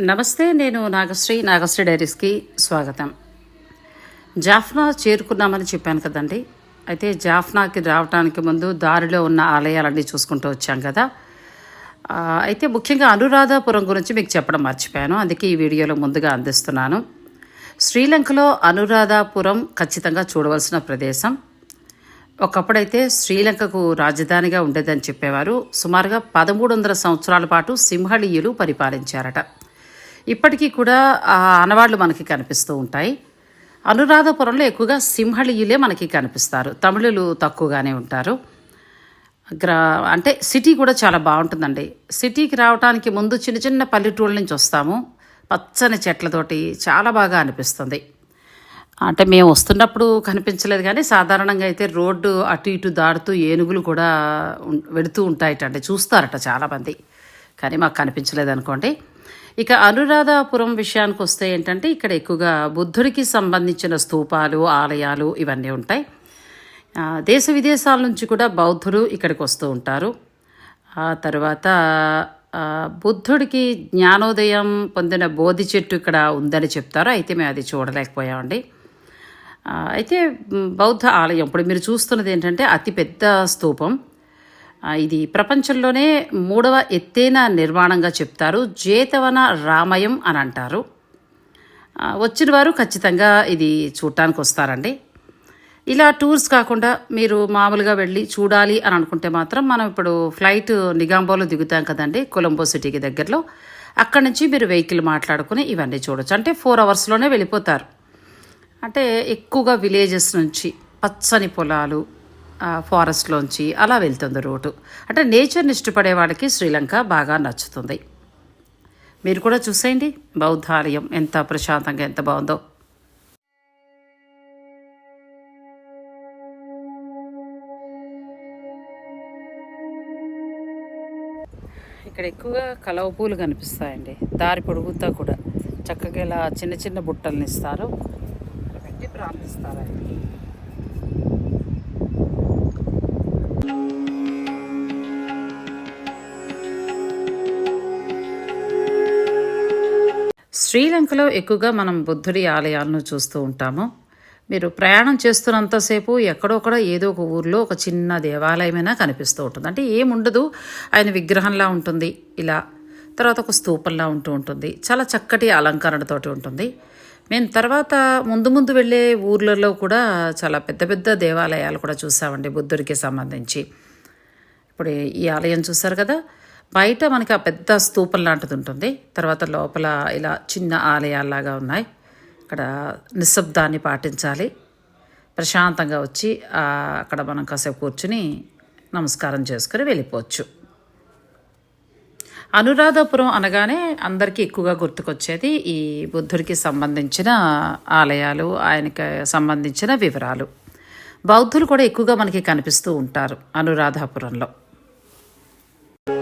నమస్తే నేను నాగశ్రీ నాగశ్రీ డైరీస్కి స్వాగతం. జాఫ్నా చేరుకున్నామని చెప్పాను కదండి. అయితే జాఫ్నాకి రావడానికి ముందు దారిలో ఉన్న ఆలయాలన్నీ చూసుకుంటూ వచ్చాం కదా. అయితే ముఖ్యంగా అనురాధాపురం గురించి మీకు చెప్పడం మర్చిపోయాను. అందుకే ఈ వీడియోలో ముందుగా అందిస్తున్నాను. శ్రీలంకలో అనురాధాపురం ఖచ్చితంగా చూడవలసిన ప్రదేశం. ఒకప్పుడైతే శ్రీలంకకు రాజధానిగా ఉండేదని చెప్పేవారు. సుమారుగా పదమూడు వందల సంవత్సరాల పాటు సింహళీయులు పరిపాలించారట. ఇప్పటికీ కూడా ఆ ఆనవాళ్ళు మనకి కనిపిస్తూ ఉంటాయి. అనురాధపురంలో ఎక్కువగా సింహళీయులే మనకి కనిపిస్తారు. తమిళులు తక్కువగానే ఉంటారు. గ్రా అంటే సిటీ కూడా చాలా బాగుంటుందండి. సిటీకి రావడానికి ముందు చిన్న చిన్న పల్లెటూళ్ళ నుంచి వస్తాము. పచ్చని చెట్లతోటి చాలా బాగా అనిపిస్తుంది. అంటే మేము వస్తున్నప్పుడు కనిపించలేదు కానీ సాధారణంగా అయితే రోడ్డు అటు ఇటు దాడుతూ ఏనుగులు కూడా ఉం- వెడుతూ ఉంటాయట అంటే చూస్తారట చాలామంది. కానీ మాకు కనిపించలేదు అనుకోండి. ఇక అనురాధాపురం విషయానికి వస్తే ఏంటంటే ఇక్కడ ఎక్కువగా బుద్ధుడికి సంబంధించిన స్తూపాలు ఆలయాలు ఇవన్నీ ఉంటాయి. దేశ విదేశాల నుంచి కూడా బౌద్ధులు ఇక్కడికి వస్తూ ఉంటారు. ఆ తర్వాత బుద్ధుడికి జ్ఞానోదయం పొందిన బోధి చెట్టు ఇక్కడ ఉందని చెప్తారు. అయితే మేము అది చూడలేకపోయామండి. అయితే బౌద్ధ ఆలయం ఇప్పుడు మీరు చూస్తున్నది ఏంటంటే అతిపెద్ద స్తూపం. ఇది ప్రపంచంలోనే మూడవ ఎత్తైన నిర్మాణంగా చెప్తారు. జేతవన రామయం అని అంటారు. వచ్చిన వారు ఖచ్చితంగా ఇది చూడటానికి వస్తారండి. ఇలా టూర్స్ కాకుండా మీరు మామూలుగా వెళ్ళి చూడాలి అని అనుకుంటే మాత్రం మనం ఇప్పుడు ఫ్లైట్ నిగాంబోలో దిగుతాం కదండి కొలంబో సిటీకి దగ్గరలో. అక్కడి నుంచి మీరు వెహికల్ మాట్లాడుకుని ఇవన్నీ చూడొచ్చు. అంటే ఫోర్ అవర్స్లోనే వెళ్ళిపోతారు. అంటే ఎక్కువగా విలేజెస్ నుంచి పచ్చని పొలాలు ఫారెస్ట్లోంచి అలా వెళ్తుంది రూటు అంటే నేచర్ని ఇష్టపడే వాళ్ళకి శ్రీలంక బాగా నచ్చుతుంది. మీరు కూడా చూసేయండి. బౌద్ధాలయం ఎంత ప్రశాంతంగా ఎంత బాగుందో. ఇక్కడ ఎక్కువగా కలవ పూలు కనిపిస్తాయండి. దారి పొడుగుతా కూడా. చక్కగా ఇలా చిన్న చిన్న బుట్టల్ని ఇస్తారు. పెట్టి ప్రార్థిస్తారండి. శ్రీలంకలో ఎక్కువగా మనం బుద్ధుడి ఆలయాలను చూస్తూ ఉంటాము. మీరు ప్రయాణం చేస్తున్నంతసేపు ఎక్కడొక్కడ ఏదో ఒక ఊర్లో ఒక చిన్న దేవాలయమైనా కనిపిస్తూ ఉంటుంది. అంటే ఏముండదు. ఆయన విగ్రహంలా ఉంటుంది. ఇలా తర్వాత ఒక స్తూపంలా ఉంటూ ఉంటుంది. చాలా చక్కటి అలంకరణతోటి ఉంటుంది. మేము తర్వాత ముందు ముందు వెళ్ళే ఊర్లలో కూడా చాలా పెద్ద పెద్ద దేవాలయాలు కూడా చూసామండి బుద్ధుడికి సంబంధించి. ఇప్పుడు ఈ ఆలయం చూసారు కదా? బయట మనకి ఆ పెద్ద స్తూపం లాంటిది ఉంటుంది. తర్వాత లోపల ఇలా చిన్న ఆలయాల్లాగా ఉన్నాయి. ఇక్కడ నిశ్శబ్దాన్ని పాటించాలి. ప్రశాంతంగా వచ్చి అక్కడ మనం కాసేపు కూర్చుని నమస్కారం చేసుకుని వెళ్ళిపోవచ్చు. అనురాధపురం అనగానే అందరికీ ఎక్కువగా గుర్తుకొచ్చేది ఈ బుద్ధుడికి సంబంధించిన ఆలయాలు ఆయనకి సంబంధించిన వివరాలు. బౌద్ధులు కూడా ఎక్కువగా మనకి కనిపిస్తూ ఉంటారు అనురాధాపురంలో. ఇక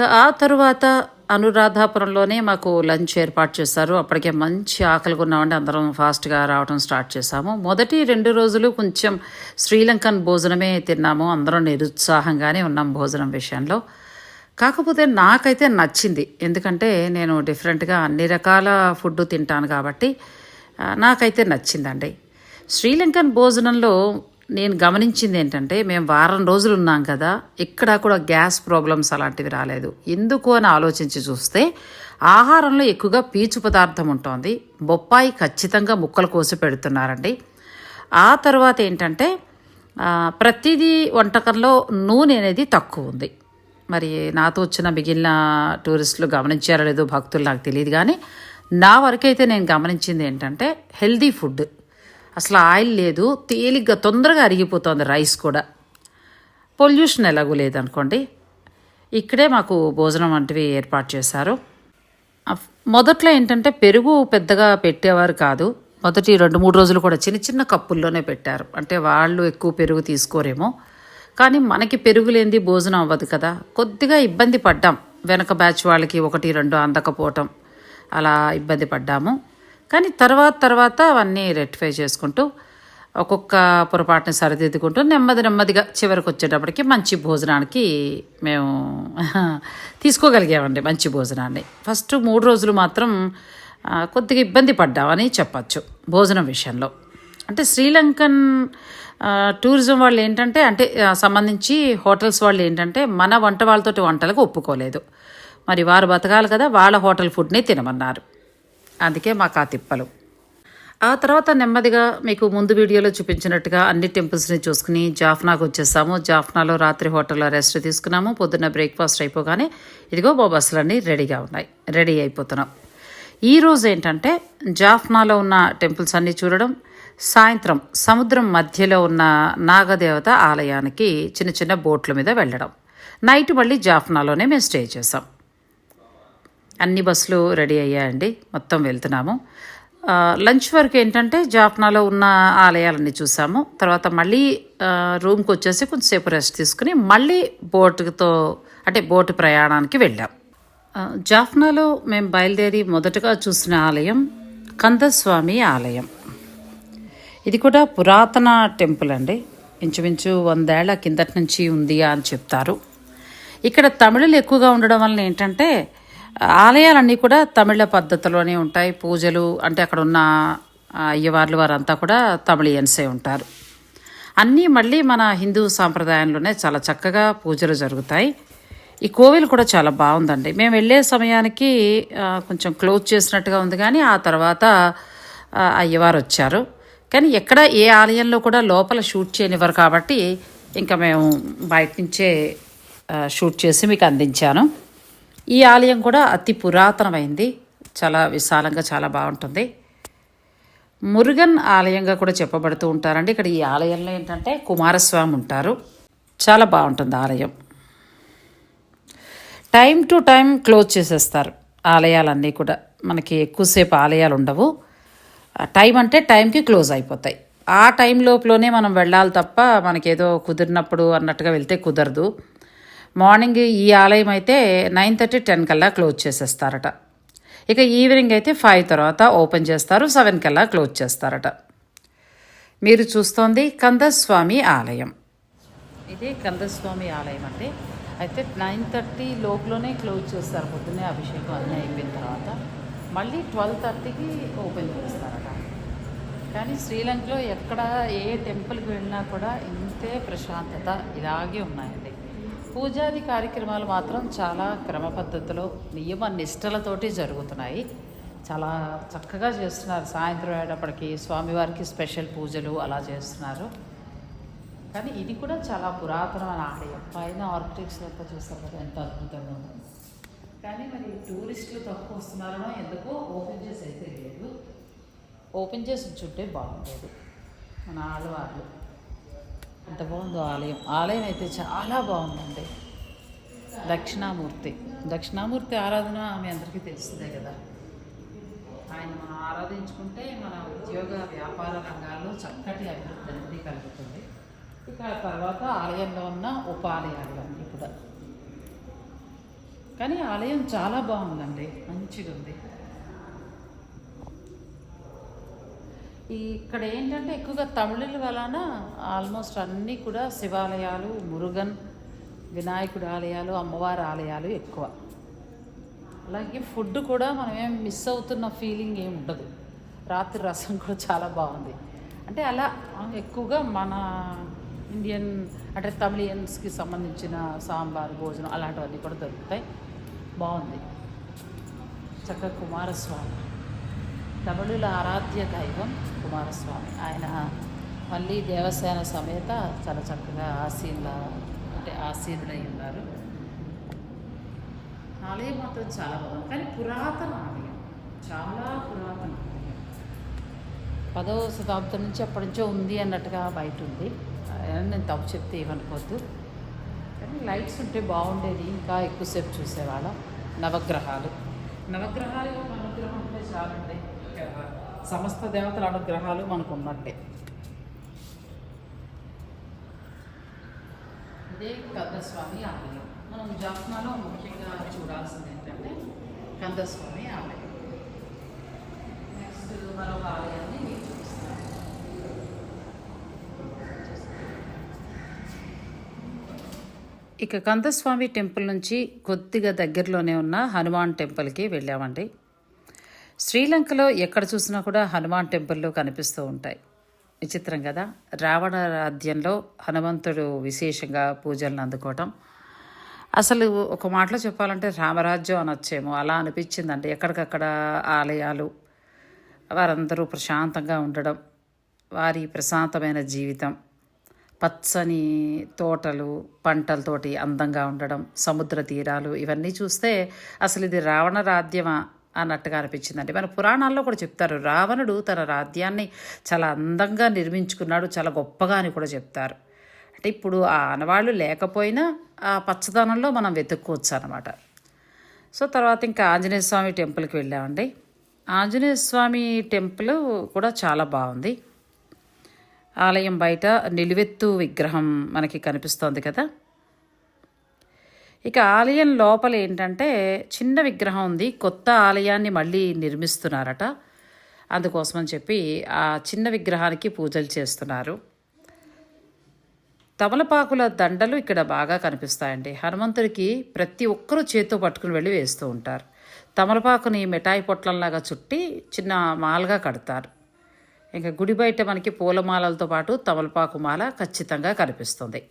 ఆ తరువాత అనురాధాపురంలోనే మాకు లంచ్ ఏర్పాటు చేశారు. అప్పటికే మంచి ఆకలిగా ఉన్నామండి అందరం ఫాస్ట్గా రావడం స్టార్ట్ చేశాము. మొదటి రెండు రోజులు కొంచెం శ్రీలంకన్ భోజనమే తిన్నాము. అందరం నిరుత్సాహంగానే ఉన్నాం భోజనం విషయంలో. కాకపోతే నాకైతే నచ్చింది. ఎందుకంటే నేను డిఫరెంట్గా అన్ని రకాల ఫుడ్ తింటాను కాబట్టి నాకైతే నచ్చిందండి. శ్రీలంకన్ భోజనంలో నేను గమనించింది ఏంటంటే మేము వారం రోజులు ఉన్నాం కదా ఇక్కడ కూడా గ్యాస్ ప్రాబ్లమ్స్ అలాంటివి రాలేదు. ఎందుకు అని ఆలోచించి చూస్తే ఆహారంలో ఎక్కువగా పీచు పదార్థం ఉంటుంది. బొప్పాయి ఖచ్చితంగా ముక్కలు కోసి పెడుతున్నారండి. ఆ తర్వాత ఏంటంటే ప్రతిదీ వంటకంలో నూనె అనేది తక్కువ ఉంది. మరి నాతో వచ్చిన మిగిలిన టూరిస్టులు గమనించారో లేదో భక్తులు నాకు తెలియదు కానీ నా వరకైతే నేను గమనించింది ఏంటంటే హెల్దీ ఫుడ్. అసలు ఆయిల్ లేదు. తేలిగ్గా తొందరగా అరిగిపోతుంది రైస్ కూడా. పొల్యూషన్ ఎలాగూ లేదనుకోండి. ఇక్కడే మాకు భోజనం వంటివి ఏర్పాటు చేశారు. మొదట్లో ఏంటంటే పెరుగు పెద్దగా పెట్టేవారు కాదు. మొదటి రెండు మూడు రోజులు కూడా చిన్న చిన్న కప్పుల్లోనే పెట్టారు. అంటే వాళ్ళు ఎక్కువ పెరుగు తీసుకోరేమో. కానీ మనకి పెరుగు లేనిది భోజనం అవ్వదు కదా. కొద్దిగా ఇబ్బంది పడ్డాం. వెనక బ్యాచ్ వాళ్ళకి ఒకటి రెండు అందకపోవటం. అలా ఇబ్బంది పడ్డాము. కానీ తర్వాత తర్వాత అవన్నీ రెక్టిఫై చేసుకుంటూ ఒక్కొక్క పొరపాటుని సరిదిద్దుకుంటూ నెమ్మది నెమ్మదిగా చివరికి వచ్చేటప్పటికి మంచి భోజనానికి మేము తీసుకోగలిగామండి మంచి భోజనాన్ని. ఫస్ట్ మూడు రోజులు మాత్రం కొద్దిగా ఇబ్బంది పడ్డామని చెప్పచ్చు భోజనం విషయంలో. అంటే శ్రీలంకన్ టూరిజం వాళ్ళు ఏంటంటే అంటే సంబంధించి హోటల్స్ వాళ్ళు ఏంటంటే మన వంట వాళ్ళతోటి వంటలకు ఒప్పుకోలేదు. మరి వారు బతకాలి కదా వాళ్ళ హోటల్ ఫుడ్ని తినమన్నారు. అందుకే మాకు ఆ తిప్పలు. ఆ తర్వాత నెమ్మదిగా మీకు ముందు వీడియోలో చూపించినట్టుగా అన్ని టెంపుల్స్ని చూసుకుని జాఫ్నాకు వచ్చేసాము. జాఫ్నాలో రాత్రి హోటల్లో రెస్ట్ తీసుకున్నాము. పొద్దున్న బ్రేక్ఫాస్ట్ అయిపోగానే ఇదిగో మా బస్సులన్నీ రెడీగా ఉన్నాయి. రెడీ అయిపోతున్నాం. ఈరోజు ఏంటంటే జాఫ్నాలో ఉన్న టెంపుల్స్ అన్నీ చూడడం సాయంత్రం సముద్రం మధ్యలో ఉన్న నాగదేవత ఆలయానికి చిన్న చిన్న బోట్ల మీద వెళ్ళడం. నైట్ మళ్ళీ జాఫ్నాలోనే మేము స్టే చేసాం అన్ని బస్సులు రెడీ అయ్యాయండి. మొత్తం వెళ్తున్నాము. లంచ్ వరకు ఏంటంటే జాఫ్నాలో ఉన్న ఆలయాలన్నీ చూసాము. తర్వాత మళ్ళీ రూమ్కి వచ్చేసి కొంచెంసేపు రెస్ట్ తీసుకుని మళ్ళీ బోటుతో అంటే బోటు ప్రయాణానికి వెళ్ళాం. జాఫ్నాలో మేము బయలుదేరి మొదటగా చూసిన ఆలయం కందస్వామి ఆలయం. ఇది కూడా పురాతన టెంపుల్ అండి. ఇంచుమించు వందేళ్ళ కిందటి నుంచి ఉంది అని చెప్తారు. ఇక్కడ తమిళులు ఎక్కువగా ఉండడం వలన ఏంటంటే ఆలయాలన్నీ కూడా తమిళ పద్ధతిలోనే ఉంటాయి. పూజలు అంటే అక్కడ ఉన్న అయ్యవార్లు వారంతా కూడా తమిళియన్సే ఉంటారు. అన్నీ మళ్ళీ మన హిందూ సాంప్రదాయంలోనే చాలా చక్కగా పూజలు జరుగుతాయి. ఈ కోవిల్ కూడా చాలా బాగుందండి. మేము వెళ్ళే సమయానికి కొంచెం క్లోజ్ చేసినట్టుగా ఉంది కానీ ఆ తర్వాత అయ్యవారు వచ్చారు. కానీ ఎక్కడ ఏ ఆలయంలో కూడా లోపల షూట్ చేయనివ్వరు కాబట్టి ఇంకా మేము బయట నుంచే షూట్ చేసి మీకు అందించాను. ఈ ఆలయం కూడా అతి పురాతనమైంది. చాలా విశాలంగా చాలా బాగుంటుంది. మురుగన్ ఆలయంగా కూడా చెప్పబడుతూ ఉంటారండి. ఇక్కడ ఈ ఆలయంలో ఏంటంటే కుమారస్వామి ఉంటారు. చాలా బాగుంటుంది ఆలయం. టైం టు టైం క్లోజ్ చేసేస్తారు ఆలయాలన్నీ కూడా. మనకి ఎక్కువసేపు ఆలయాలు ఉండవు. టైం అంటే టైంకి క్లోజ్ అయిపోతాయి. ఆ టైం లోపలనే మనం వెళ్ళాలి తప్ప మనకేదో కుదిరినప్పుడు అన్నట్టుగా వెళ్తే కుదరదు. మార్నింగ్ ఈ ఆలయం అయితే నైన్ థర్టీ టెన్ కల్లా క్లోజ్ చేసేస్తారట. ఇక ఈవినింగ్ అయితే ఫైవ్ తర్వాత ఓపెన్ చేస్తారు సెవెన్ కల్లా క్లోజ్ చేస్తారట. మీరు చూస్తోంది కందస్వామి ఆలయం. ఇది కందస్వామి ఆలయం అండి. అయితే నైన్ థర్టీ లోపలనే క్లోజ్ చేస్తారు పొద్దున్నే అభిషేకం అన్నీ అయిపోయిన తర్వాత. మళ్ళీ ట్వెల్వ్ థర్టీకి ఓపెన్ చేస్తారట. కానీ శ్రీలంకలో ఎక్కడ ఏ టెంపుల్కి వెళ్ళినా కూడా ఇంతే ప్రశాంతత ఇలాగే ఉన్నాయండి. పూజాది కార్యక్రమాలు మాత్రం చాలా క్రమ పద్ధతిలో నియమ నిష్టలతోటి జరుగుతున్నాయి. చాలా చక్కగా చేస్తున్నారు. సాయంత్రం అయ్యేటప్పటికి స్వామివారికి స్పెషల్ పూజలు అలా చేస్తున్నారు. కానీ ఇది కూడా చాలా పురాతనమైన ఆలయం పైన ఆర్కిటెక్చర్ అంతా చూస్తారు కదా ఎంత అద్భుతంగా ఉంది. కానీ మరి టూరిస్టులు తక్కువ వస్తున్నారనో ఎందుకో ఓపెన్ చేసి అయితే లేదు. ఓపెన్ చేసి ఉంచుంటే బాగుండేది. మన ఆడవాళ్ళు ఎంత బాగుందో ఆలయం. ఆలయం అయితే చాలా బాగుందండి. దక్షిణామూర్తి. దక్షిణామూర్తి ఆరాధన ఆమె అందరికీ తెలుస్తుందే కదా. ఆయన మనం ఆరాధించుకుంటే మన ఉద్యోగ వ్యాపార రంగాల్లో చక్కటి అభివృద్ధి అనేది కలుగుతుంది. ఇక ఆ తర్వాత ఆలయంలో ఉన్న ఉపాలయాలు అన్నీ కూడా. కానీ ఆలయం చాలా బాగుందండి. మంచిగా ఉంది ఈ ఇక్కడ ఏంటంటే ఎక్కువగా తమిళుల వలన ఆల్మోస్ట్ అన్నీ కూడా శివాలయాలు మురుగన్ వినాయకుడి ఆలయాలు అమ్మవారి ఆలయాలు ఎక్కువ. అలాగే ఫుడ్ కూడా మనం ఏం మిస్ అవుతున్న ఫీలింగ్ ఏమి ఉండదు. రాత్రి రసం కూడా చాలా బాగుంది. అంటే అలా ఎక్కువగా మన ఇండియన్ అంటే తమిళియన్స్కి సంబంధించిన సాంబార్ భోజనం అలాంటివన్నీ కూడా దొరుకుతాయి. బాగుంది. చక్కగా కుమారస్వామి. తమిళుల ఆరాధ్య దైవం కుమారస్వామి. ఆయన మళ్ళీ దేవసేన సమేత చాలా చక్కగా ఆశీల అంటే ఆశీనులై ఉన్నారు. ఆలయం మాత్రం చాలా బాగుంది. కానీ పురాతన ఆలయం. చాలా పురాతన ఆలయం. పదవ శతాబ్దం నుంచి అప్పటి నుంచో ఉంది అన్నట్టుగా బయట ఉంది. నేను తప్పు చెప్తే ఏమనుకోవద్దు. కానీ లైట్స్ ఉంటే బాగుండేది. ఇంకా ఎక్కువసేపు చూసేవాళ్ళం. నవగ్రహాలు. నవగ్రహాలు నవగ్రహం ఉంటే చాలండి. సమస్త దేవతల అనుగ్రహాలు మనకు ఉన్నట్టే ఇదే కందస్వామి ఆలయం. మనం జాఫ్నాలో ముఖ్యంగా చూడాల్సింది ఏంటంటే కందస్వామి ఆలయం. నెక్స్ట్ మరొక ఆలయాన్ని మీకు చూపిస్తాను ఇక కందస్వామి టెంపుల్ నుంచి కొద్దిగా దగ్గరలోనే ఉన్న హనుమాన్ టెంపుల్కి వెళ్ళామండి. శ్రీలంకలో ఎక్కడ చూసినా కూడా హనుమాన్ టెంపుల్లో కనిపిస్తూ ఉంటాయి. విచిత్రం కదా. రావణరాధ్యంలో హనుమంతుడు విశేషంగా పూజలను అందుకోవటం. అసలు ఒక మాటలో చెప్పాలంటే రామరాజ్యం అనొచ్చేమో. అలా అనిపించిందండి. ఎక్కడికక్కడ ఆలయాలు వారందరూ ప్రశాంతంగా ఉండడం వారి ప్రశాంతమైన జీవితం పచ్చని తోటలు పంటలతోటి అందంగా ఉండడం సముద్ర తీరాలు ఇవన్నీ చూస్తే అసలు ఇది రావణ రాధ్యమా అన్నట్టుగా అనిపించిందండి. మన పురాణాల్లో కూడా చెప్తారు రావణుడు తన రాజ్యాన్ని చాలా అందంగా నిర్మించుకున్నాడు చాలా గొప్పగా అని కూడా చెప్తారు. అంటే ఇప్పుడు ఆ ఆనవాళ్ళు లేకపోయినా ఆ పచ్చదనంలో మనం వెతుక్కోవచ్చు అనమాట సో తర్వాత ఇంకా ఆంజనేయ స్వామి టెంపుల్కి వెళ్ళామండి. ఆంజనేయ స్వామి టెంపుల్ కూడా చాలా బాగుంది. ఆలయం బయట నిలువెత్తు విగ్రహం మనకి కనిపిస్తోంది కదా. ఇక ఆలయం లోపల ఏంటంటే చిన్న విగ్రహం ఉంది. కొత్త ఆలయాన్ని మళ్ళీ నిర్మిస్తున్నారట. అందుకోసమని చెప్పి ఆ చిన్న విగ్రహానికి పూజలు చేస్తున్నారు. తమలపాకుల దండలు ఇక్కడ బాగా కనిపిస్తాయండి. హనుమంతుడికి ప్రతి ఒక్కరూ చేతితో పట్టుకుని వెళ్ళి వేస్తూ ఉంటారు. తమలపాకుని మిఠాయి పొట్లంలాగా చుట్టి చిన్న మాలగా కడతారు. ఇంకా గుడి బయట మనకి పూలమాలలతో పాటు తమలపాకు మాల ఖచ్చితంగా కనిపిస్తుంది.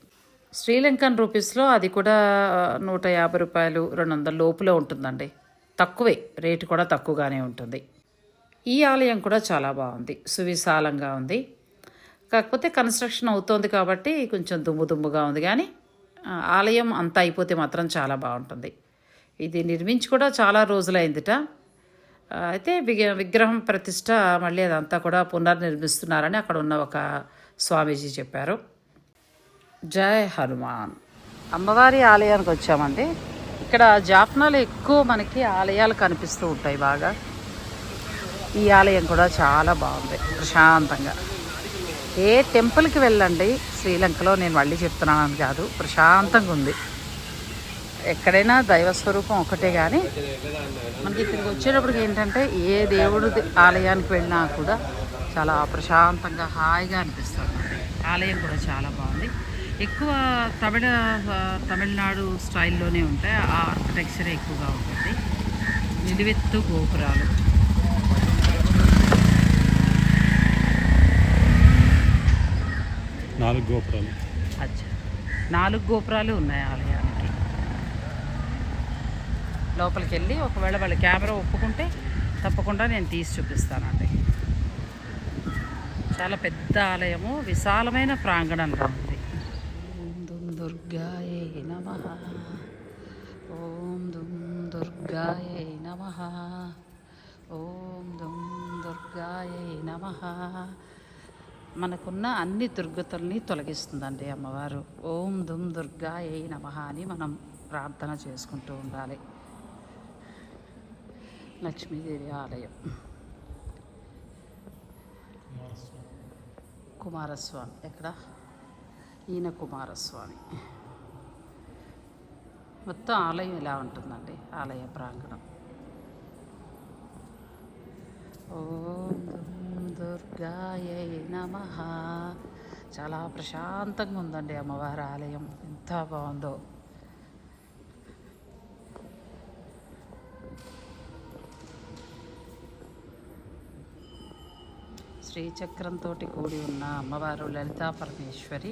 శ్రీలంకన్ రూపీస్లో అది కూడా నూట యాభై రూపాయలు రెండు వందల లోపులో ఉంటుందండి. తక్కువే రేటు కూడా తక్కువగానే ఉంటుంది. ఈ ఆలయం కూడా చాలా బాగుంది సువిశాలంగా ఉంది. కాకపోతే కన్స్ట్రక్షన్ అవుతోంది కాబట్టి కొంచెం దుమ్ము దుమ్ముగా ఉంది కానీ ఆలయం అంతా అయిపోతే మాత్రం చాలా బాగుంటుంది. ఇది నిర్మించి కూడా చాలా రోజులైందిట. అయితే విగ- విగ్రహం ప్రతిష్ట మళ్ళీ అదంతా కూడా పునర్నిర్మిస్తున్నారని అక్కడ ఉన్న ఒక స్వామీజీ చెప్పారు. జై హనుమాన్. అమ్మవారి ఆలయానికి వచ్చామండి. ఇక్కడ జాఫ్నాలో ఎక్కువ మనకి ఆలయాలు కనిపిస్తూ ఉంటాయి బాగా. ఈ ఆలయం కూడా చాలా బాగుంది ప్రశాంతంగా. ఏ టెంపుల్కి వెళ్ళండి శ్రీలంకలో నేను మళ్ళీ చెప్తున్నానని కాదు ప్రశాంతంగా ఉంది. ఎక్కడైనా దైవ స్వరూపం ఒకటే కానీ మనకి ఇక్కడికి వచ్చేటప్పటికి ఏంటంటే ఏ దేవుడు ఆలయానికి వెళ్ళినా కూడా చాలా ప్రశాంతంగా హాయిగా అనిపిస్తుంది. ఆలయం కూడా చాలా బాగుంది. ఎక్కువ తమిళ తమిళనాడు స్టైల్లోనే ఉంటాయి. ఆ ఆర్కిటెక్చరే ఎక్కువగా ఉంటుంది. నిలువెత్తు గోపురాలు. నాలుగు గోపురాలు. అచ్చా. నాలుగు గోపురాలు ఉన్నాయి ఆలయానికి. లోపలికి వెళ్ళి ఒకవేళ వాళ్ళ కెమెరా ఒప్పుకుంటే తప్పకుండా నేను తీసి చూపిస్తానండి చాలా పెద్ద ఆలయము. విశాలమైన ప్రాంగణంలో ఉంది. దుర్గాయే నమ. ఓం దుం దుర్గాయే నమ. ఓం దుం దుర్గాయే నమ. మనకున్న అన్ని దుర్గతుల్ని తొలగిస్తుందండి అమ్మవారు. ఓం దుమ్ దుర్గా ఏ నమ అని మనం ప్రార్థన చేసుకుంటూ ఉండాలి. లక్ష్మీదేవి ఆలయం. కుమారస్వామి. ఎక్కడ? ఈయన కుమారస్వామి మొత్తం ఆలయం ఇలా ఉంటుందండి ఆలయ ప్రాంగణం ఓం దుం దుర్గాయై నమ చాలా ప్రశాంతంగా ఉందండి అమ్మవారి ఆలయం ఎంత బాగుందో శ్రీచక్రంతో కూడి ఉన్న అమ్మవారు Lalitha Parameshwari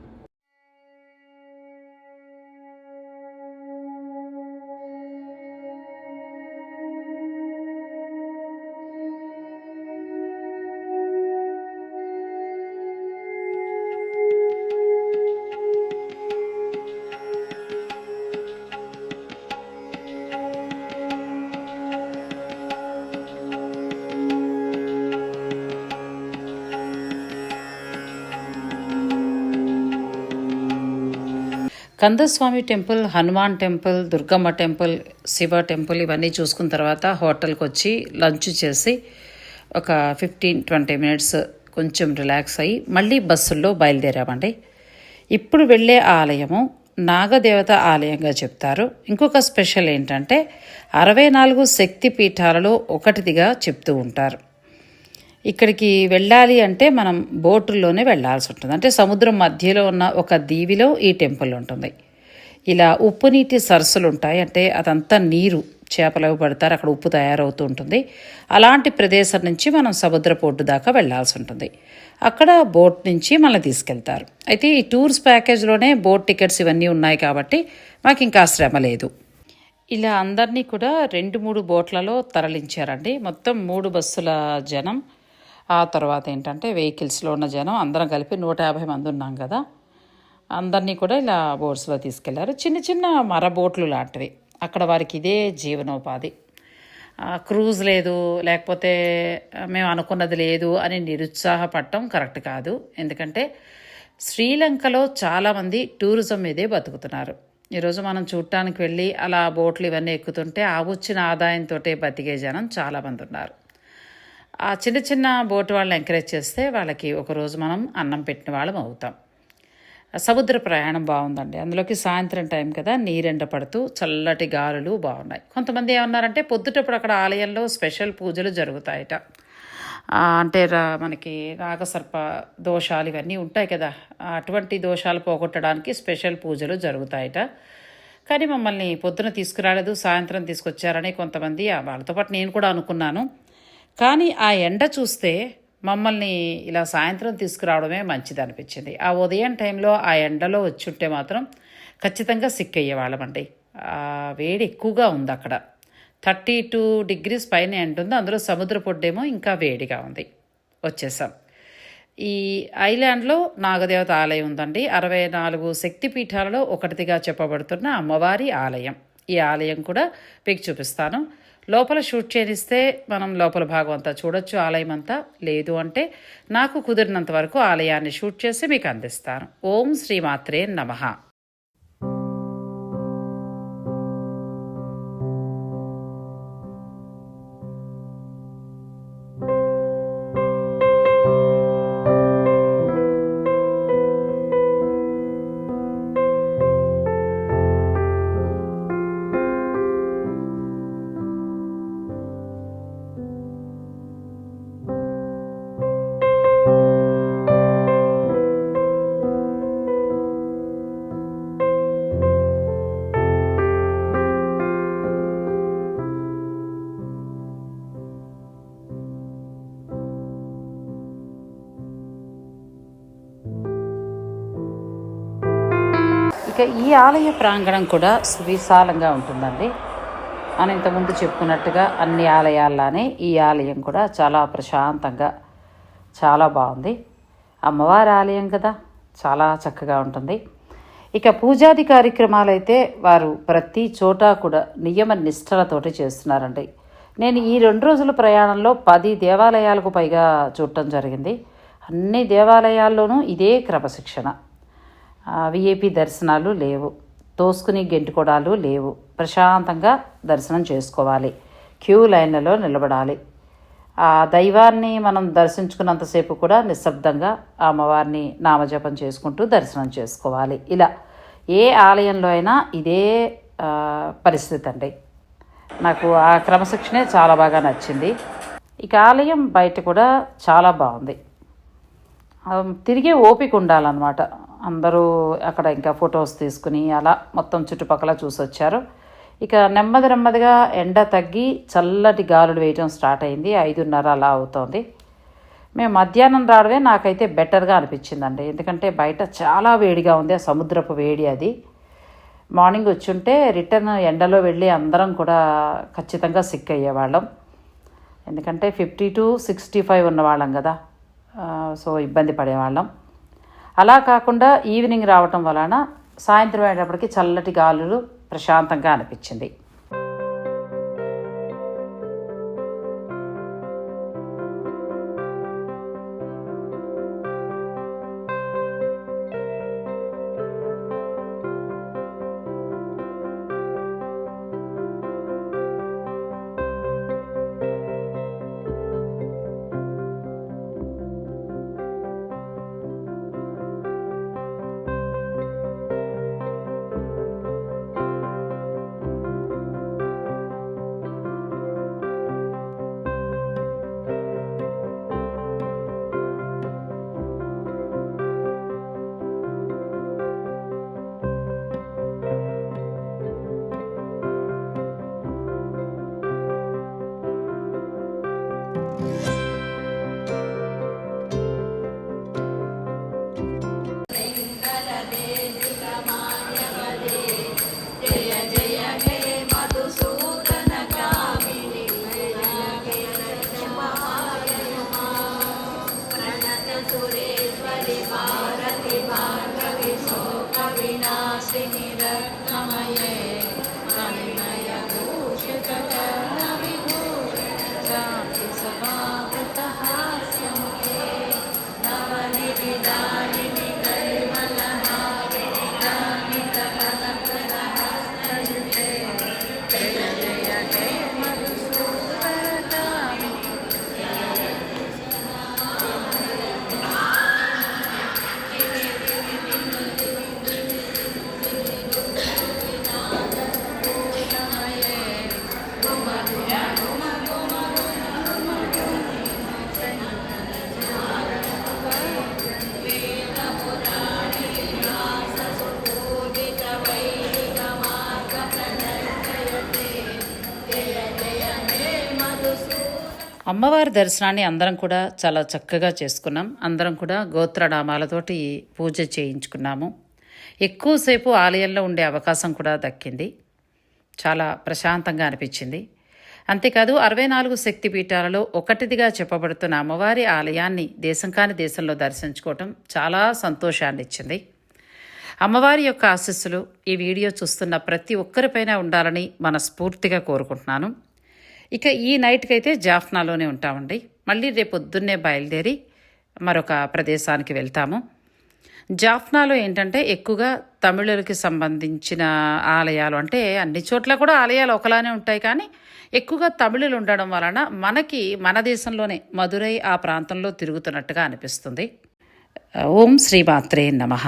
Kandaswamy temple Hanuman temple Durgamma temple Shiva temple ఇవన్నీ చూసుకున్న తర్వాత హోటల్కి వచ్చి లంచ్ చేసి ఒక ఫిఫ్టీన్ ట్వంటీ మినిట్స్ కొంచెం రిలాక్స్ అయ్యి మళ్ళీ బస్సుల్లో బయలుదేరామండి. ఇప్పుడు వెళ్ళే ఆలయము నాగదేవత ఆలయంగా చెప్తారు. ఇంకొక స్పెషల్ ఏంటంటే అరవై నాలుగు శక్తి పీఠాలలో ఒకటిదిగా చెప్తూ ఉంటారు. ఇక్కడికి వెళ్ళాలి అంటే మనం బోటుల్లోనే వెళ్ళాల్సి ఉంటుంది. అంటే సముద్రం మధ్యలో ఉన్న ఒక దీవిలో ఈ టెంపుల్ ఉంటుంది. ఇలా ఉప్పు నీటి సరస్సులు ఉంటాయి. అంటే అదంతా నీరు చేపలు పడతారు. అక్కడ ఉప్పు తయారవుతూ ఉంటుంది. అలాంటి ప్రదేశం నుంచి మనం సముద్ర పోర్టు దాకా వెళ్ళాల్సి ఉంటుంది. అక్కడ బోట్ నుంచి మనల్ని తీసుకెళ్తారు. అయితే ఈ టూర్స్ ప్యాకేజ్లోనే బోట్ టికెట్స్ ఇవన్నీ ఉన్నాయి కాబట్టి మాకు ఇంకా శ్రమ లేదు. ఇలా అందరినీ కూడా రెండు మూడు బోట్లలో తరలించారండి. మొత్తం మూడు బస్సుల జనం. ఆ తర్వాత ఏంటంటే వెహికల్స్లో ఉన్న జనం అందరం కలిపి నూట యాభై మంది ఉన్నాం కదా. అందరినీ కూడా ఇలా బోట్స్లో తీసుకెళ్ళారు. చిన్న చిన్న మర బోట్లు లాంటివి. అక్కడ వారికి ఇదే జీవనోపాధి. క్రూజ్ లేదు లేకపోతే మేము అనుకున్నది లేదు అని నిరుత్సాహపడటం కరెక్ట్ కాదు. ఎందుకంటే శ్రీలంకలో చాలామంది టూరిజం మీదే బతుకుతున్నారు. ఈరోజు మనం చూడటానికి వెళ్ళి అలా బోట్లు ఇవన్నీ ఎక్కుతుంటే ఆ వచ్చిన ఆదాయంతో బతికే జనం చాలామంది ఉన్నారు. ఆ చిన్న చిన్న బోటు వాళ్ళని ఎంకరేజ్ చేస్తే వాళ్ళకి ఒకరోజు మనం అన్నం పెట్టిన వాళ్ళం అవుతాం. సముద్ర ప్రయాణం బాగుందండి. అందులోకి సాయంత్రం టైం కదా నీరెండ పడుతూ చల్లటి గాలులు బాగున్నాయి. కొంతమంది ఏమన్నారంటే పొద్దుటప్పుడు అక్కడ ఆలయంలో స్పెషల్ పూజలు జరుగుతాయట. అంటే రా- మనకి నాగసర్ప దోషాలు ఇవన్నీ ఉంటాయి కదా. అటువంటి దోషాలు పోగొట్టడానికి స్పెషల్ పూజలు జరుగుతాయట. కానీ మమ్మల్ని పొద్దున తీసుకురాలేదు సాయంత్రం తీసుకొచ్చారని కొంతమంది వాళ్ళతో పాటు నేను కూడా అనుకున్నాను. కానీ ఆ ఎండ చూస్తే మమ్మల్ని ఇలా సాయంత్రం తీసుకురావడమే మంచిది అనిపించింది ఆ ఉదయం టైంలో ఆ ఎండలో వచ్చుంటే మాత్రం ఖచ్చితంగా సిక్ అయ్యేవాళ్ళమండి ఆ వేడి ఎక్కువగా ఉంది అక్కడ. థర్టీ టూ డిగ్రీస్ పైన ఎండ ఉంది. అందులో సముద్ర పొడ్డేమో ఇంకా వేడిగా ఉంది. వచ్చేసాం. ఈ ఐలాండ్లో నాగదేవత ఆలయం ఉందండి. అరవై నాలుగు శక్తిపీఠాలలో ఒకటిగా చెప్పబడుతున్న అమ్మవారి ఆలయం. ఈ ఆలయం కూడా మీకు చూపిస్తాను. లోపల షూట్ చేయనిస్తే మనం లోపల భాగం అంతా చూడొచ్చు ఆలయం అంతా లేదు అంటే నాకు కుదిరినంత వరకు ఆలయాన్ని షూట్ చేసి మీకు అందిస్తాను. ఓం శ్రీమాత్రే నమః. ఇక ఈ ఆలయ ప్రాంగణం కూడా సువిశాలంగా ఉంటుందండి. మనం ఇంతకుముందు చెప్పుకున్నట్టుగా అన్ని ఆలయాల్లానే ఈ ఆలయం కూడా చాలా ప్రశాంతంగా చాలా బాగుంది. అమ్మవారి ఆలయం కదా చాలా చక్కగా ఉంటుంది. ఇక పూజాది కార్యక్రమాలు అయితే వారు ప్రతి చోట కూడా నియమ నిష్ఠలతోటి చేస్తున్నారండి. నేను ఈ రెండు రోజుల ప్రయాణంలో పది దేవాలయాలకు పైగా చూడటం జరిగింది. అన్ని దేవాలయాల్లోనూ ఇదే క్రమశిక్షణ. విఐపి దర్శనాలు లేవు. తోసుకుని గెంటుకోడాలు లేవు. ప్రశాంతంగా దర్శనం చేసుకోవాలి. క్యూ లైన్లలో నిలబడాలి. ఆ దైవాన్ని మనం దర్శించుకున్నంతసేపు కూడా నిశ్శబ్దంగా అమ్మవారిని నామజపం చేసుకుంటూ దర్శనం చేసుకోవాలి. ఇలా ఏ ఆలయంలో అయినా ఇదే పరిస్థితి అండి. నాకు ఆ క్రమశిక్షణే చాలా బాగా నచ్చింది. ఇక ఆలయం బయట కూడా చాలా బాగుంది. తిరిగే ఓపిక ఉండాలన్నమాట. అందరూ అక్కడ ఇంకా ఫొటోస్ తీసుకుని అలా మొత్తం చుట్టుపక్కల చూసొచ్చారు. ఇక నెమ్మది నెమ్మదిగా ఎండ తగ్గి చల్లటి గాలులు వేయటం స్టార్ట్ అయింది. ఐదున్నర అలా అవుతోంది. మేము మధ్యాహ్నం రావడమే నాకైతే బెటర్గా అనిపించిందండి. ఎందుకంటే బయట చాలా వేడిగా ఉంది. ఆ సముద్రపు వేడి అది. మార్నింగ్ వచ్చుంటే రిటర్న్ ఎండలో వెళ్ళి అందరం కూడా ఖచ్చితంగా సిక్ అయ్యేవాళ్ళం. ఎందుకంటే ఫిఫ్టీ టు సిక్స్టీ ఫైవ్ ఉన్నవాళ్ళం కదా. సో ఇబ్బంది పడేవాళ్ళం. అలా కాకుండా ఈవినింగ్ రావటం వలన సాయంత్రం అయ్యేటప్పటికి చల్లటి గాలులు ప్రశాంతంగా అనిపించింది. అమ్మవారి దర్శనాన్ని అందరం కూడా చాలా చక్కగా చేసుకున్నాం. అందరం కూడా గోత్రనామాలతోటి పూజ చేయించుకున్నాము. ఎక్కువసేపు ఆలయంలో ఉండే అవకాశం కూడా దక్కింది. చాలా ప్రశాంతంగా అనిపించింది. అంతేకాదు అరవై నాలుగు శక్తి పీఠాలలో ఒకటిదిగా చెప్పబడుతున్న అమ్మవారి ఆలయాన్ని దేశం కాని దేశంలో దర్శించుకోవటం చాలా సంతోషాన్ని ఇచ్చింది. అమ్మవారి యొక్క ఆశస్సులు ఈ వీడియో చూస్తున్న ప్రతి ఒక్కరిపైన ఉండాలని మనస్ఫూర్తిగా కోరుకుంటున్నాను. ఇక ఈ నైట్కి అయితే జాఫ్నాలోనే ఉంటామండి. మళ్ళీ రేపు పొద్దున్నే బయలుదేరి మరొక ప్రదేశానికి వెళ్తాము. జాఫ్నాలో ఏంటంటే ఎక్కువగా తమిళులకి సంబంధించిన ఆలయాలు అంటే అన్ని చోట్ల కూడా ఆలయాలు ఒకలానే ఉంటాయి కానీ ఎక్కువగా తమిళులు ఉండడం వలన మనకి మన దేశంలోనే మదురై ఆ ప్రాంతంలో తిరుగుతున్నట్టుగా అనిపిస్తుంది. ఓం శ్రీ మాత్రే నమః.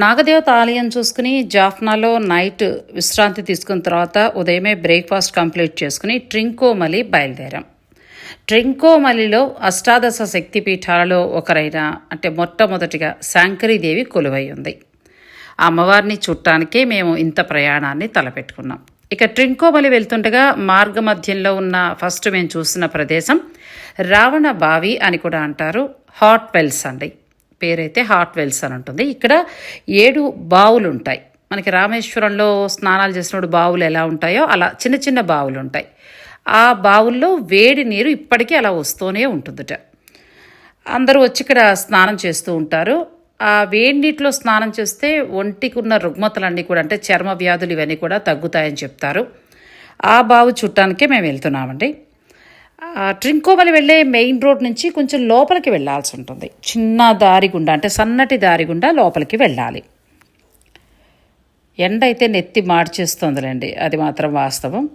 నాగదేవత ఆలయం చూసుకుని జాఫ్నాలో నైట్ విశ్రాంతి తీసుకున్న తర్వాత ఉదయమే బ్రేక్ఫాస్ట్ కంప్లీట్ చేసుకుని ట్రింకోమలి బయలుదేరాం. ట్రింకోమలిలో అష్టాదశ శక్తిపీఠాలలో ఒకరైన అంటే మొట్టమొదటిగా శాంకరీదేవి కొలువై ఉంది. అమ్మవారిని చూడటానికే మేము ఇంత ప్రయాణాన్ని తలపెట్టుకున్నాం. ఇక ట్రింకోమలి వెళ్తుండగా మార్గ మధ్యంలో ఉన్న ఫస్ట్ మేము చూసిన ప్రదేశం రావణ బావి అని కూడా అంటారు హాట్ వెల్స్ అండి. పేరైతే హాట్ వెల్స్ అని ఉంటుంది ఇక్కడ ఏడు బావులు ఉంటాయి మనకి రామేశ్వరంలో స్నానాలు చేసినప్పుడు బావులు ఎలా ఉంటాయో అలా చిన్న చిన్న బావులు ఉంటాయి ఆ బావుల్లో వేడి నీరు ఇప్పటికీ అలా వస్తూనే ఉంటుందిట. అందరూ వచ్చి ఇక్కడ స్నానం చేస్తూ ఉంటారు. ఆ వేడి నీటిలో స్నానం చేస్తే ఒంటికి ఉన్న రుగ్మతలన్నీ కూడా అంటే చర్మ వ్యాధులు ఇవన్నీ కూడా తగ్గుతాయని చెప్తారు. ఆ బావు చుట్టానికే మేము వెళ్తున్నామండి. ట్రింకోమలి వెళ్ళే మెయిన్ రోడ్ నుంచి కొంచెం లోపలికి వెళ్ళాల్సి ఉంటుంది. చిన్న దారి గుండా అంటే సన్నటి దారి గుండా లోపలికి వెళ్ళాలి. ఎండ అయితే నెత్తి మార్చేస్తుందిలేండి అది మాత్రం వాస్తవం.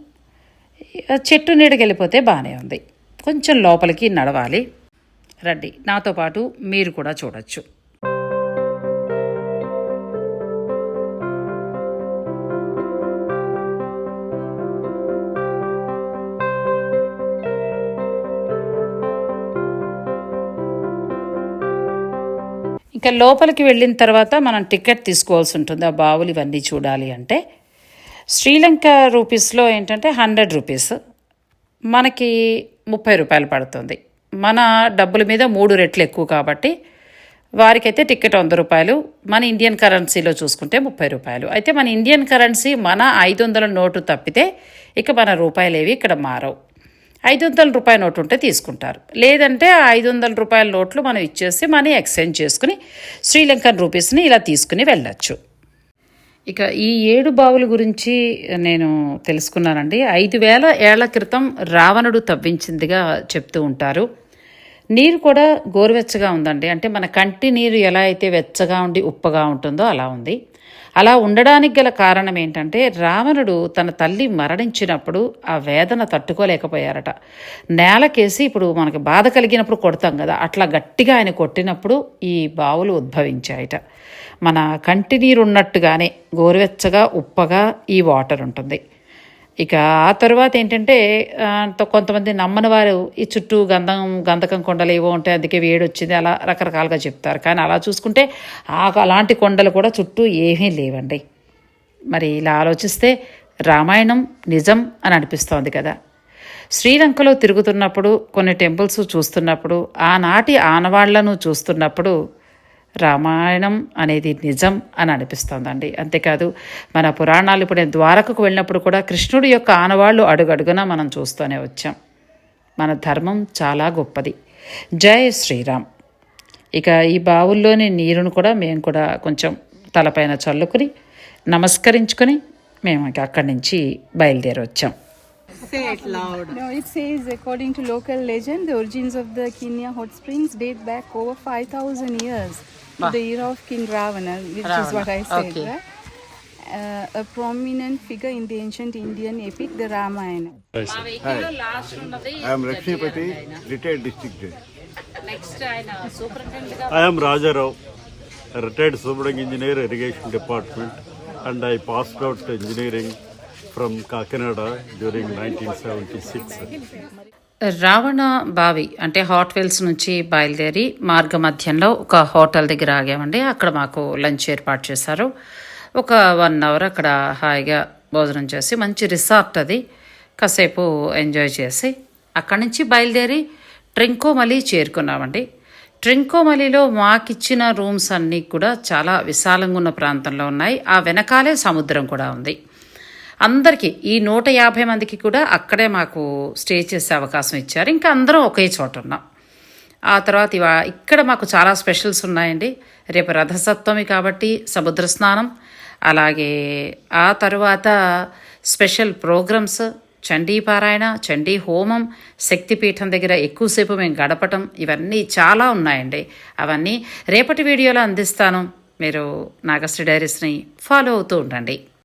చెట్టు నీడకి వెళ్ళిపోతే బాగానే ఉంది. కొంచెం లోపలికి నడవాలి. రండి నాతో పాటు మీరు కూడా చూడొచ్చు. ఇంకా లోపలికి వెళ్ళిన తర్వాత మనం టికెట్ తీసుకోవాల్సి ఉంటుంది. ఆ బావులు ఇవన్నీ చూడాలి అంటే. శ్రీలంక రూపీస్లో ఏంటంటే హండ్రెడ్ రూపీస్. మనకి ముప్పై రూపాయలు పడుతుంది. మన డబ్బుల మీద మూడు రెట్లు ఎక్కువ కాబట్టి వారికైతే టికెట్ వంద రూపాయలు. మన ఇండియన్ కరెన్సీలో చూసుకుంటే ముప్పై రూపాయలు. అయితే మన ఇండియన్ కరెన్సీ మన ఐదు వందల నోటు తప్పితే ఇక మన రూపాయలు ఏవి ఇక్కడ మారవు. ఐదు వందల రూపాయల నోటు ఉంటే తీసుకుంటారు. లేదంటే ఆ ఐదు వందల రూపాయల నోట్లు మనం ఇచ్చేసి మనీ ఎక్స్చేంజ్ చేసుకుని శ్రీలంకన్ రూపీస్ని ఇలా తీసుకుని వెళ్ళచ్చు. ఇక ఈ ఏడు బావుల గురించి నేను తెలుసుకున్నానండి. ఐదు వేల ఏళ్ళ క్రితం రావణుడు తవ్వించిందిగా చెప్తూ ఉంటారు. నీరు కూడా గోరువెచ్చగా ఉందండి. అంటే మన కంటి నీరు ఎలా అయితే వెచ్చగా ఉండి ఉప్పగా ఉంటుందో అలా ఉంది. అలా ఉండడానికి గల కారణం ఏంటంటే రావణుడు తన తల్లి మరణించినప్పుడు ఆ వేదన తట్టుకోలేకపోయారట. నేలకేసి ఇప్పుడు మనకి బాధ కలిగినప్పుడు కొడతాం కదా అట్లా గట్టిగా ఆయన కొట్టినప్పుడు ఈ బావులు ఉద్భవించాయట. మన కంటి నీరు ఉన్నట్టుగానే గోరువెచ్చగా ఉప్పగా ఈ వాటర్ ఉంటుంది. ఇక ఆ తర్వాత ఏంటంటే కొంతమంది నమ్మని వారు ఈ చుట్టూ గంధం గంధకం కొండలు ఏవో ఉంటాయి అందుకే వేడి వచ్చింది అలా రకరకాలుగా చెప్తారు. కానీ అలా చూసుకుంటే ఆ అలాంటి కొండలు కూడా చుట్టూ ఏమీ లేవండి. మరి ఇలా ఆలోచిస్తే రామాయణం నిజం అని అనిపిస్తోంది కదా. శ్రీలంకలో తిరుగుతున్నప్పుడు కొన్ని టెంపుల్స్ చూస్తున్నప్పుడు ఆనాటి ఆనవాళ్ళను చూస్తున్నప్పుడు రామాయణం అనేది నిజం అని అనిపిస్తోందండి. అంతేకాదు మన పురాణాలు ఇప్పుడు నేను ద్వారకకు వెళ్ళినప్పుడు కూడా కృష్ణుడి యొక్క ఆనవాళ్ళు అడుగడుగునా మనం చూస్తూనే వచ్చాం. మన ధర్మం చాలా గొప్పది. జై శ్రీరామ్. ఇక ఈ బావుల్లోని నీరును కూడా మేము కూడా కొంచెం తలపైన చల్లుకుని నమస్కరించుకొని మేము ఇక అక్కడి నుంచి బయలుదేరి వచ్చాం. Say it loud. No, it says, according to local legend, the origins of the Kenya hot springs date back over 5,000 years. to Ah. the era of King Ravana, which Ravana. is what I said, okay. right? Uh, a prominent figure in the ancient Indian epic, the Ramayana. Hi, I am Rakshinapati, retired district judge. Next, I am uh, Rajarao, retired superintendent engineer, irrigation department, and I passed out engineering from Kakinada during 1976. Ravana బావి అంటే hot wells నుంచి బయలుదేరి మార్గ మధ్యంలో ఒక hotel దగ్గర ఆగామండి. అక్కడ మాకు లంచ్ ఏర్పాటు చేశారు. ఒక వన్ అవర్ అక్కడ హాయిగా భోజనం చేసి మంచి రిసార్ట్ అది. కాసేపు ఎంజాయ్ చేసి అక్కడి నుంచి బయలుదేరి ట్రింకోమలి చేరుకున్నామండి. ట్రింకోమలిలో మాకిచ్చిన రూమ్స్ అన్నీ కూడా చాలా విశాలంగా ఉన్న ప్రాంతంలో ఉన్నాయి. ఆ వెనకాలే సముద్రం కూడా ఉంది. అందరికీ ఈ నూట యాభై మందికి కూడా అక్కడే మాకు స్టే చేసే అవకాశం ఇచ్చారు. ఇంకా అందరం ఒకే చోట ఉన్నాం. ఆ తర్వాత ఇవా ఇక్కడ మాకు చాలా స్పెషల్స్ ఉన్నాయండి. రేపు రథసప్తమి కాబట్టి సముద్ర స్నానం అలాగే ఆ తర్వాత స్పెషల్ ప్రోగ్రామ్స్ చండీ పారాయణ చండీ హోమం శక్తిపీఠం దగ్గర ఎక్కువసేపు మేము గడపటం ఇవన్నీ చాలా ఉన్నాయండి. అవన్నీ రేపటి వీడియోలో అందిస్తాను. మీరు నాగశ్రీ డైరీస్ని ఫాలో అవుతూ ఉండండి.